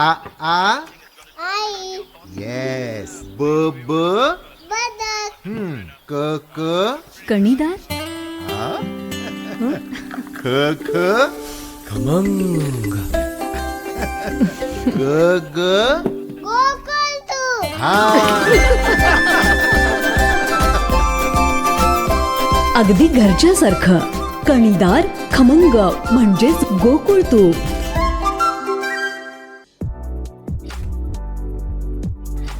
आ आ? आई. Yes ब ब बदक. हम्म. क क? कणीदार? ख ख? खमंग. ग ग? गोकुळ तू. हा. अगदी घरच्यासारखं. कणीदार खमंग म्हणजेच गोकुळ तूप